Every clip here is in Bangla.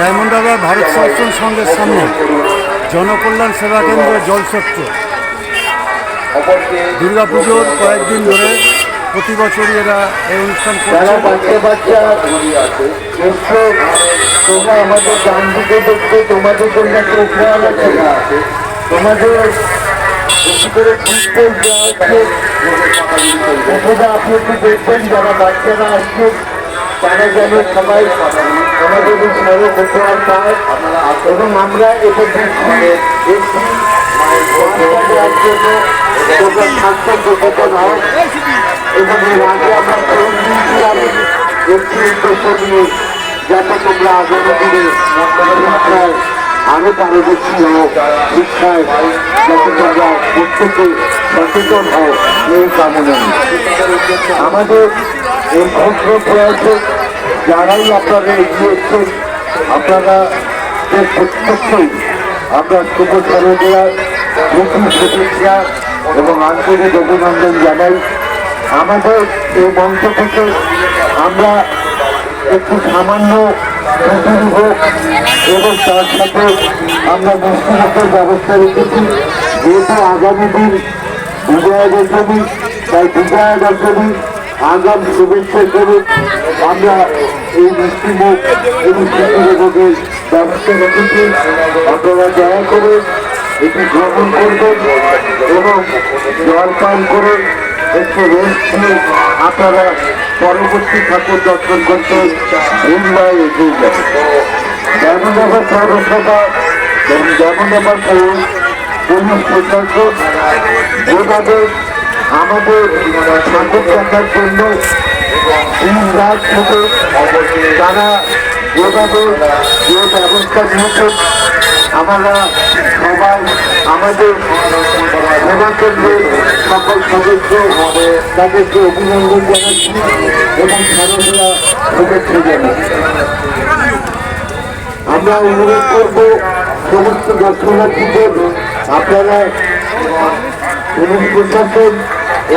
ডায়মন্ড হারবার ভারত সরক্ষণ সংঘের সামনে জনকল্যাণ সেবা কেন্দ্র জলসত্র দুর্গাপুজোর কয়েকদিন ধরে প্রতি বছরই এরা এই অনুষ্ঠান তোমাদের বেশি একটু দেখবেন, যারা বাচ্চারা আসছে, তারা যেন সবাই আমাদের এই স্মারক উপহার এবং আমরা এটা স্বাস্থ্য সচেতন হয়। এবং আমরা একটি উদ্দেশ্য নিয়ে যাতে তোমরা আগামী দিনে শিক্ষায় আরও পারদর্শী হও, শিক্ষায় এই কামনা। আমাদের এই ক্ষুদ্র প্রয়াসে যারাই আপনারা এগিয়েছেন আপনারা যে প্রত্যেককেই আমরা শুভ সরোজয়া প্রচুর শুভেচ্ছা এবং আন্তরিক অভিনন্দন জানাই। আমাদের এই মঞ্চ থেকে আমরা একটু সামান্য ছুটি হোক এবং তার সাথে আমরা মুক্তিমুখের ব্যবস্থা রেখেছি। যেহেতু আগামী দিন বিজয়া দশমী তাই বিজয়া দশমী আগাম শুভেচ্ছা স্বরূপ আমরা এই মিষ্টিমুখ এবং শিশুদের ব্যবস্থা রেখেছি। আপনারা দয়া করে এটি গ্রহণ করবেন এবং জল পান করে একটু রেস্ট নিয়ে আপনারা পরবর্তী ঠাকুর দর্শন করতে মুম্বাই এগিয়ে যাবেন। যেমনভাবে পৌরসভা এবং যেমনভাবে পৌর, পুলিশ প্রশাসন যেভাবে আমাদের ঠাকুর জন্য তারা যেভাবে যে ব্যবস্থা নিয়েছে আমরা সবাই আমাদের সেবা সকল সদস্য তাদেরকে অভিনন্দন জানাচ্ছি এবং খেলাধুলা শুভেচ্ছা জানাচ্ছি। আমরা অনুরোধ করব সমস্ত দর্শনার্থীদের, আপনারা পুলিশ প্রশাসন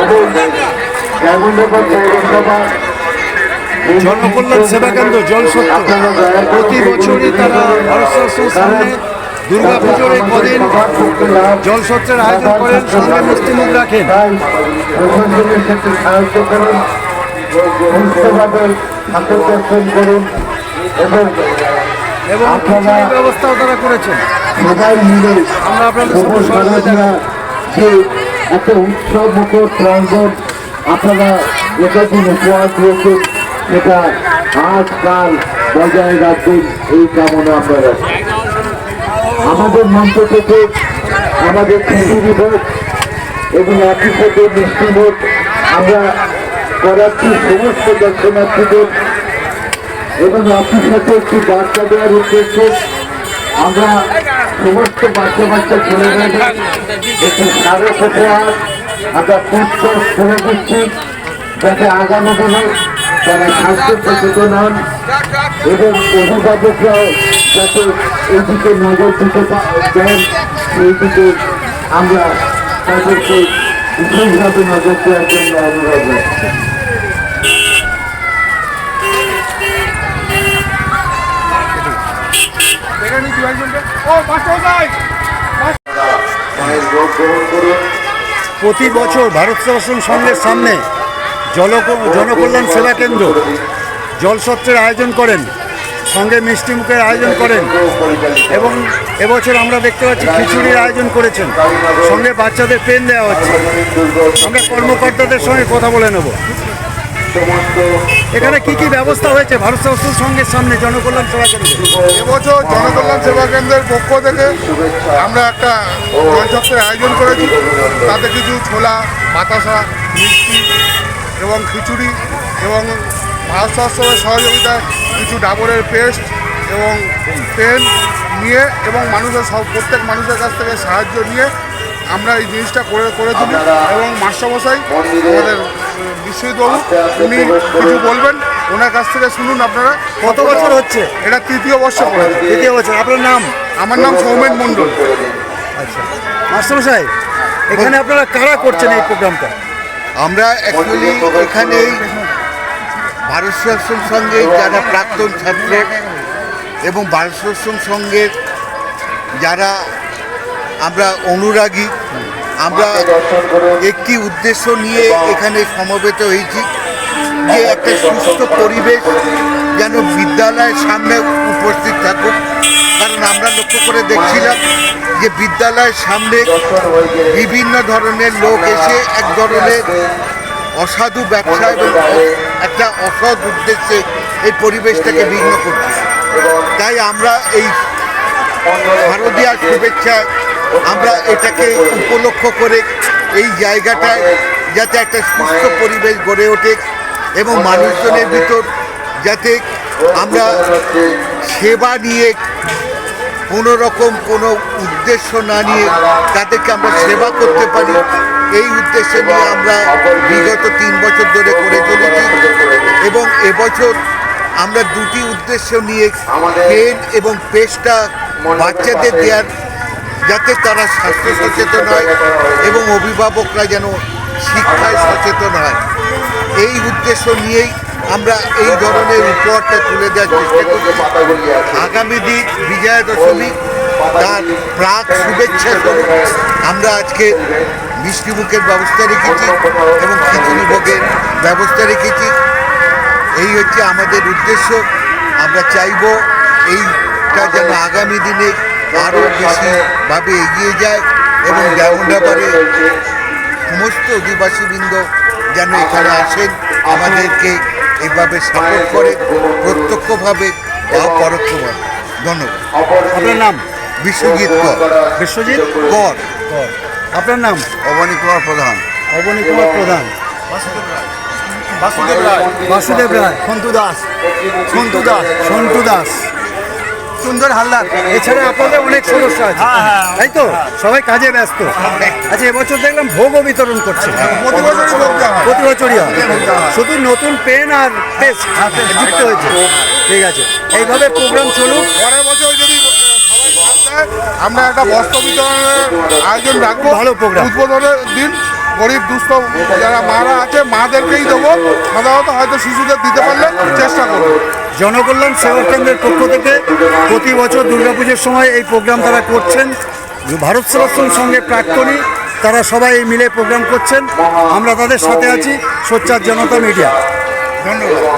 এবং এমনভাবে পৌরসভা জনকল্যাণ সেবা কেন্দ্র জলসত্র প্রতি বছরই তারা ভারত সরকারের সামনে দুর্গাপুজোর এই কদিন জলসত্রের আয়োজন করেন সঙ্গে মিষ্টিমুখ রাখেন। তাই প্রশাসনের সাথে সাহায্য করুন ঠাকুর দর্শন করুন এবং এবং ব্যবস্থাও তারা করেছেন। আমরা আপনাদের সহযোগিতা একটা উৎসব মুখর প্রাঙ্গণ আপনারা এতদিন উপহার দিয়েছেন সেটা আজকাল বজায় রাখবেন, এই কামনা রাখি আমাদের মঞ্চ থেকে আমাদের খিচুড়ি ভোট এবং একই সাথে মিষ্টি ভোট আমরা করাচ্ছি সমস্ত দর্শনার্থীদের এবং একই সাথে একটি বার্তা দেওয়ার উদ্দেশ্যে আমরা সমস্ত বাচ্চা বাচ্চা ছেলেমেয়েদের একটি স্মারক উপহার আমরা পুষ্প ছেড়ে দিচ্ছি যাতে আগামী দিনে তারা স্বাস্থ্য সচেতন হন এবং অভিভাবকরাও যাতে এইদিকে নজর দিতে দেন সেই দিকে আমরা তাদেরকে বিশেষভাবে নজর দেওয়ার জন্য অনুরোধ রাখছি মায়ের যোগ গ্রহণ করুন প্রতি বছর ভারত সেবাশ্রম সংঘের সামনে জল জনকল্যাণ সেবা কেন্দ্র জলসত্রের আয়োজন করেন, সঙ্গে মিষ্টিমুখের আয়োজন করেন এবং এবছর আমরা দেখতে পাচ্ছি খিচুড়ির আয়োজন করেছেন। সঙ্গে বাচ্চাদের পেন দেওয়া হচ্ছে। আমরা কর্মকর্তাদের সঙ্গে কথা বলে নেব। এখানে কি কি ব্যবস্থা হয়েছে? ভারত সেবাশ্রম সংঘের সামনে জনকল্যাণ সেবা কেন্দ্র। এবছর জনকল্যাণ সেবা কেন্দ্রের পক্ষ থেকে আমরা একটা জলচক্রের আয়োজন করেছি। তাতে কিছু ছোলা বাতাসা মিষ্টি এবং খিচুড়ি এবং ভারত স্বাস্থ্যের সহযোগিতায় কিছু ডাবরের পেস্ট এবং পেন নিয়ে এবং মানুষের সব প্রত্যেক মানুষের কাছ থেকে সাহায্য নিয়ে আমরা এই জিনিসটা করে করে তুলি এবং মাস্টারমশাই আমাদের বিশ্বজিৎবাবু উনি কিছু বলবেন? ওনার কাছ থেকে শুনুন আপনারা। কত বছর হচ্ছে? এটা তৃতীয় বর্ষ পড়ে। দ্বিতীয় বছর। আপনার নাম? আমার নাম সৌমেন মণ্ডল। আচ্ছা। মাস্টারমশাই এখানে আপনারা কারা করছেন এই প্রোগ্রামটা? আমরা অ্যাকচুয়ালি এখানে ভারত সেবাশ্রম সঙ্গে যারা প্রাক্তন ছাত্র এবং বালশ্রম সঙ্গের যারা আমরা অনুরাগী আমরা একটি উদ্দেশ্য নিয়ে এখানে সমবেত হয়েছি যে একটা সুস্থ পরিবেশ যেন বিদ্যালয়ের সামনে উপস্থিত থাকুক। কারণ আমরা লক্ষ্য করে দেখছিলাম যে বিদ্যালয়ের সামনে বিভিন্ন ধরনের লোক এসে এক ধরনের অসাধু ব্যবসা এবং একটা অসৎ উদ্দেশ্যে এই পরিবেশটাকে বিঘ্ন করছে। তাই আমরা এই শারদীয়ার শুভেচ্ছা আমরা এটাকে উপলক্ষ করে এই জায়গাটায় যাতে একটা সুস্থ পরিবেশ গড়ে ওঠে এবং মানুষজনের ভিতর যাতে আমরা সেবা নিয়ে কোনো রকম কোনো উদ্দেশ্য না নিয়ে তাদেরকে আমরা সেবা করতে পারি এই উদ্দেশ্য নিয়ে আমরা বিগত তিন বছর ধরে করে চলেছি এবং এবছর আমরা দুটি উদ্দেশ্য নিয়ে পেন এবং পেস্টটা বাচ্চাদের দেওয়ার যাতে তারা স্বাস্থ্য সচেতন হয় এবং অভিভাবকরা যেন শিক্ষায় সচেতন হয়। এই উদ্দেশ্য নিয়েই আমরা এই ধরনের উপহারটা তুলে দেওয়ার চেষ্টা করছি। আগামী দিন বিজয়া দশমী তার প্রাক শুভেচ্ছা স্বরূপ আমরা আজকে মিষ্টিমুখের ব্যবস্থা রেখেছি এবং খিচুড়ি ভোগের ব্যবস্থা রেখেছি। এই হচ্ছে আমাদের উদ্দেশ্য। আমরা চাইব এইটা যেন আগামী দিনে আরও বেশিভাবে এগিয়ে যায় এবং ডায়মন্ডাবারে সমস্ত অধিবাসীবৃন্দ যেন এখানে আসেন আমাদেরকে এইভাবে সাপোর্ট করে প্রত্যক্ষভাবে বা পরোক্ষভাবে ধন্যবাদ। আপনার নাম? বিশ্বজিৎ কর। বিশ্বজিৎ কর। কর। আপনার নাম? অবনী কুমার প্রধান। অবনী কুমার প্রধান। বাসুদেব রায়। বাসুদেব রায়। সন্তু দাস। সন্তু দাস। সন্তু দাস। সুন্দর হালদার। এছাড়া আপনাদের অনেক সমস্যা আছে। তাই তো? সবাই কাজে ব্যস্ত। আচ্ছা এবছর দেখলাম ভোগও বিতরণ করছে। প্রতি বছরই হয়। প্রতি বছরই হয়। শুধু নতুন পেন আর পেস্ট যুক্ত হয়েছে। ঠিক আছে। এইভাবে প্রোগ্রাম চলুক। পরের বছর যদি আমরা একটা বস্ত্র বিতরণের আয়োজন রাখব। ভালো program। উদ্বোধনের দিন গরিব দুস্থ যারা মারা আছে মাদেরকেই দেবো। সাধারণত হয়তো শিশুদের দিতে পারলে চেষ্টা করব। জনকল্যাণ সেবা কেন্দ্রের পক্ষ থেকে প্রতি বছর দুর্গাপুজোর সময় এই প্রোগ্রাম তারা করছেন। ভারত সেবাশ্রম সঙ্গে প্রাক্তনী, তারা সবাই মিলে প্রোগ্রাম করছেন। আমরা তাদের সাথে আছি, সোচ্চার জনতা মিডিয়া। ধন্যবাদ।